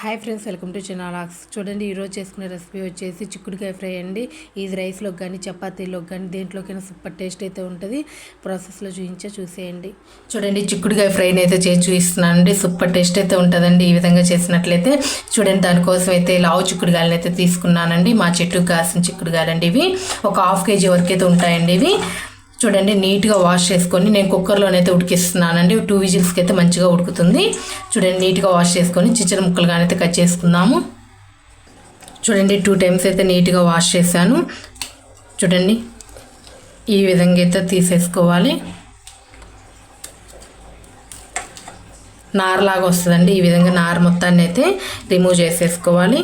Hi friends welcome to చిన్నాలాక్స్ చూడండి ఈరోజు చేసుకునే రెసిపీ వచ్చేసి చిక్కుడుకాయ ఫ్రై అండి. ఇది రైస్లోకి కానీ చపాతీలోకి కానీ దేంట్లోకైనా సూపర్ టేస్ట్ అయితే ఉంటుంది. ప్రాసెస్లో చూపించే చూసేయండి. చూడండి చిక్కుడుకాయ ఫ్రైని అయితే చేసి చూపిస్తున్నానండి. సూపర్ టేస్ట్ అయితే ఉంటుందండి. ఈ విధంగా చేసినట్లయితే చూడండి దానికోసం అయితే లావు చిక్కుడుకాయలను అయితే తీసుకున్నానండి. మా చెట్టుకు కాసిన చిక్కుడుకాయలండి ఇవి. ఒక హాఫ్ కేజీ వరకు అయితే ఉంటాయండి ఇవి. చూడండి నీట్గా వాష్ చేసుకొని నేను కుక్కర్లోనైతే ఉడికిస్తున్నానండి. టూ విజిల్స్కి అయితే మంచిగా ఉడుకుతుంది. చూడండి నీట్గా వాష్ చేసుకొని చిచ్చర ముక్కలుగానైతే కట్ చేసుకుందాము. చూడండి టూ టైమ్స్ అయితే నీట్గా వాష్ చేశాను. చూడండి ఈ విధంగా అయితే తీసేసుకోవాలి. నారలాగా వస్తుందండి. ఈ విధంగా నార మొత్తాన్ని అయితే రిమూవ్ చేసేసుకోవాలి.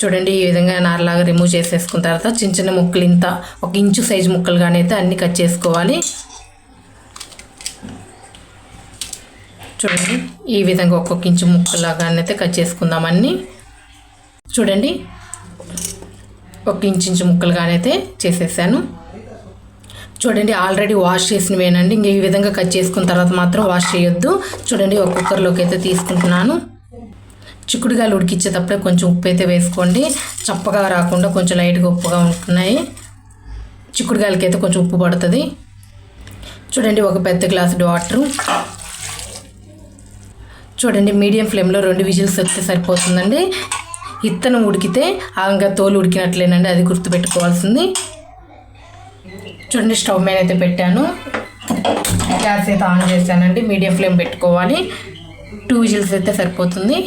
చూడండి ఈ విధంగా నారలాగా రిమూవ్ చేసేసుకున్న తర్వాత చిన్న చిన్న ముక్కలు ఇంత ఒక ఇంచు సైజు ముక్కలుగానే అయితే అన్నీ కట్ చేసుకోవాలి. చూడండి ఈ విధంగా ఒక్కొక్క ఇంచు ముక్కలాగానైతే కట్ చేసుకుందామని చూడండి ఒక ఇంచు ఇంచు ముక్కలుగానైతే చేసేసాను. చూడండి ఆల్రెడీ వాష్ చేసినవేనండి. ఇంక ఈ విధంగా కట్ చేసుకున్న తర్వాత మాత్రం వాష్ చేయొద్దు. చూడండి ఒక్కొక్కరిలోకి అయితే తీసుకుంటున్నాను. చిక్కుడుగాయలు ఉడికిచ్చేటప్పుడే కొంచెం ఉప్పు అయితే వేసుకోండి. చప్పగా రాకుండా కొంచెం లైట్గా ఉప్పుగా ఉంటున్నాయి. చిక్కుడుగాయలకి అయితే కొంచెం ఉప్పు పడుతుంది. చూడండి ఒక పెద్ద గ్లాస్ వాటరు. చూడండి మీడియం ఫ్లేమ్లో రెండు విజిల్స్ వస్తే సరిపోతుందండి. ఇత్తనం ఉడికితే ఇంకా తోలు ఉడికినట్లేనండి అది గుర్తుపెట్టుకోవాల్సింది. చూడండి స్టవ్ మీద అయితే పెట్టాను. గ్యాస్ అయితే ఆన్ చేశానండి మీడియం ఫ్లేమ్ పెట్టుకోవాలి. టూ విజిల్స్ అయితే సరిపోతుంది.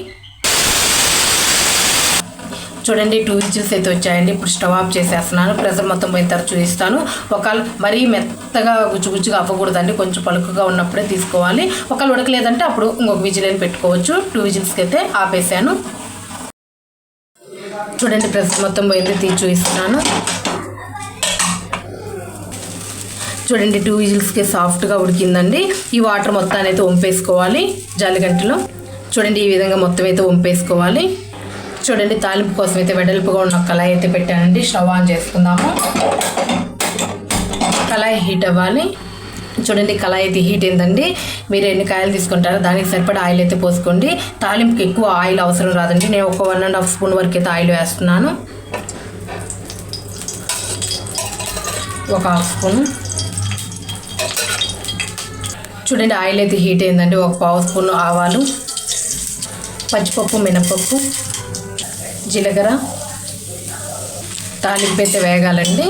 చూడండి టూ ఇంచెస్ అయితే వచ్చాయండి. ఇప్పుడు స్టవ్ ఆఫ్ చేసేస్తున్నాను. ప్రెషర్ మొత్తం పోయిన తర్వాత చూపిస్తాను. ఒకవేళ మరీ మెత్తగా గుచ్చుగుచ్చుగా అవ్వకూడదండి. కొంచెం పలుకుగా ఉన్నప్పుడే తీసుకోవాలి. ఒకవేళ ఉడకలేదంటే అప్పుడు ఇంకొక విజిల్ పెట్టుకోవచ్చు. టూ విజిల్స్కి అయితే ఆపేసాను చూడండి ప్రెషర్ మొత్తం పోయింది. తీసి చూపిస్తున్నాను. చూడండి టూ విజిల్స్కి సాఫ్ట్గా ఉడికిందండి. ఈ వాటర్ మొత్తాన్ని అయితే వంపేసుకోవాలి. జాలిగంటలో. చూడండి ఈ విధంగా మొత్తం అయితే వంపేసుకోవాలి. చూడండి తాలింపు కోసం అయితే వెడల్పుగా ఉన్న కళాయి అయితే పెట్టానండి. స్టవ్ ఆన్ చేసుకుందాము. కళాయి హీట్ అవ్వాలి. చూడండి కళాయి అయితే హీట్ అయిందండి. మీరు ఎన్ని కాయలు తీసుకుంటారో దానికి సరిపడా ఆయిల్ అయితే పోసుకోండి. తాలింపుకి ఎక్కువ ఆయిల్ అవసరం రాదండి. నేను ఒక వన్ అండ్ హాఫ్ స్పూన్ వరకు అయితే ఆయిల్ వేస్తున్నాను. ఒక హాఫ్ స్పూన్. చూడండి ఆయిల్ అయితే హీట్ అయిందండి. ఒక పావు స్పూన్ ఆవాలు పచ్చిపప్పు మినపప్పు. జీలకర్ర తాలింపు అయితే వేగాలండి.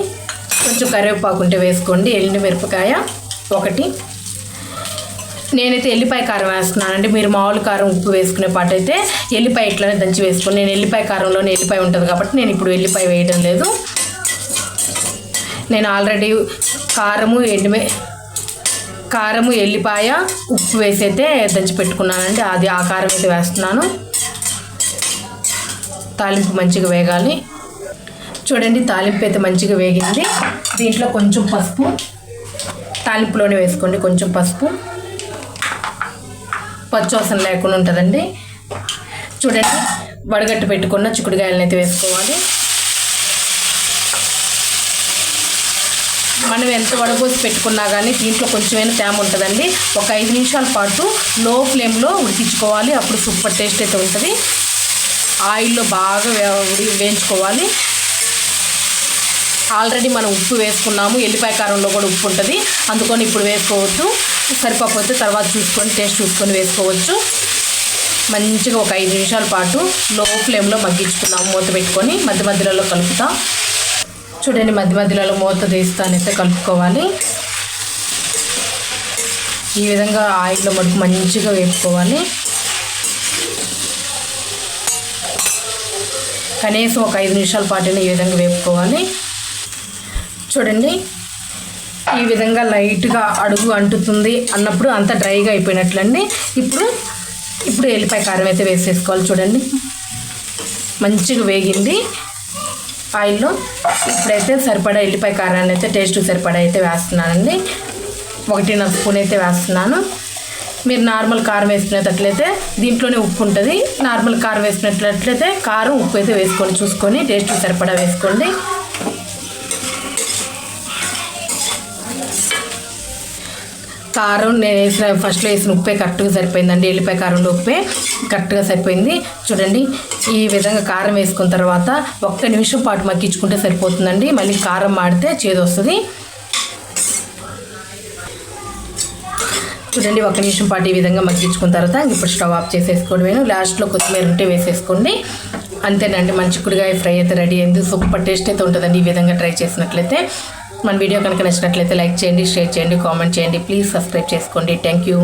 కొంచెం కరివేపాకు ఉంటే వేసుకోండి. ఎల్లి మిరపకాయ ఒకటి. నేనైతే ఎల్లిపాయ కారం వేస్తున్నానండి. మీరు మామూలు కారం ఉప్పు వేసుకునే పాట అయితే ఎల్లిపాయ ఇట్లానే దంచి వేసుకుని నేను ఎల్లిపాయ కారంలోనే ఎల్లిపాయ ఉంటుంది కాబట్టి నేను ఇప్పుడు ఎల్లిపాయ వేయడం లేదు. నేను ఆల్రెడీ కారము ఎండిమే కారము ఎల్లిపాయ ఉప్పు వేసి అయితే దంచి పెట్టుకున్నానండి. అది ఆ కారం అయితే వేస్తున్నాను. తాలింపు మంచిగా వేగాలి. చూడండి తాలింపు అయితే మంచిగా వేగింది. దీంట్లో కొంచెం పసుపు తాలింపులోనే వేసుకోండి కొంచెం పసుపు. పచ్చవాసన లేకుండా ఉంటుందండి. చూడండి వడగట్టు పెట్టుకున్న చిక్కుడుగాయలను అయితే వేసుకోవాలి. మనం ఎంత వడబోసి పెట్టుకున్నా కానీ దీంట్లో కొంచెమైనా తేమ ఉంటుందండి. ఒక ఐదు నిమిషాల పాటు లో ఫ్లేమ్లో ఉడికించుకోవాలి. అప్పుడు సూపర్ టేస్ట్ అయితే ఉంటుంది. ఆయిల్లో బాగా వేయించుకోవాలి. ఆల్రెడీ మనం ఉప్పు వేసుకున్నాము. ఎల్లిపాయ కారంలో కూడా ఉప్పు ఉంటుంది. అందుకని ఇప్పుడు వేసుకోవద్దు. సరిపోతే తర్వాత చూసుకొని టేస్ట్ చూసుకొని వేసుకోవచ్చు. మంచిగా ఒక ఐదు నిమిషాల పాటు లో ఫ్లేమ్లో మగ్గించుకున్నాము మూత పెట్టుకొని మధ్య మధ్యలో కలుపుతాం. చూడండి మధ్య మధ్యలో మూత తీస్తానైతే కలుపుకోవాలి. ఈ విధంగా ఆయిల్లో మటుకు మంచిగా వేపుకోవాలి. కనీసం ఒక ఐదు నిమిషాల పాటునే ఈ విధంగా వేపుకోవాలి. చూడండి. ఈ విధంగా లైట్గా అడుగు అంటుతుంది అన్నప్పుడు అంత డ్రైగా అయిపోయినట్లండి. ఇప్పుడు ఇప్పుడు ఎల్లిపాయ కారం అయితే వేసేసుకోవాలి చూడండి. మంచిగా వేగింది. ఆయిల్లో ఇప్పుడైతే సరిపడా ఎల్లిపాయ కారాన్ని అయితే టేస్ట్ సరిపడా అయితే వేస్తున్నానండి. ఒకటిన్నర స్పూన్ అయితే వేస్తున్నాను. మీరు నార్మల్ కారం వేసుకునేటట్లయితే దీంట్లోనే ఉప్పు ఉంటుంది. నార్మల్ కారం వేసుకునేటట్లయితే కారం ఉప్పు అయితే వేసుకొని చూసుకొని టేస్ట్ సరిపడా వేసుకోండి. కారం నేను వేసిన ఫస్ట్లో వేసిన ఉప్పే కరెక్ట్గా సరిపోయిందండి. ఎల్లిపాయ కారం ఉప్పే కరెక్ట్గా సరిపోయింది. చూడండి ఈ విధంగా కారం వేసుకున్న తర్వాత ఒక్క నిమిషం పాటు మగ్గించుకుంటే సరిపోతుందండి. మళ్ళీ కారం మాడితే చేదు వస్తుంది చూడండి ఒక నిమిషం పాటు ఈ విధంగా మగ్గించుకున్న తర్వాత ఇప్పుడు స్టవ్ ఆఫ్ చేసేసుకోవడమేను లాస్ట్లో కొత్తిమీర ఉంటే వేసేసుకోండి. అంతేనండి మన చిక్కుడుగాయ ఫ్రై అయితే రెడీ అయింది. సూపర్ టేస్ట్ అయితే ఉంటుందండి ఈ విధంగా ట్రై చేసినట్లయితే. మన వీడియో కనుక నచ్చినట్లయితే లైక్ చేయండి షేర్ చేయండి కామెంట్ చేయండి. ప్లీజ్ సబ్స్క్రైబ్ చేసుకోండి. Thank you.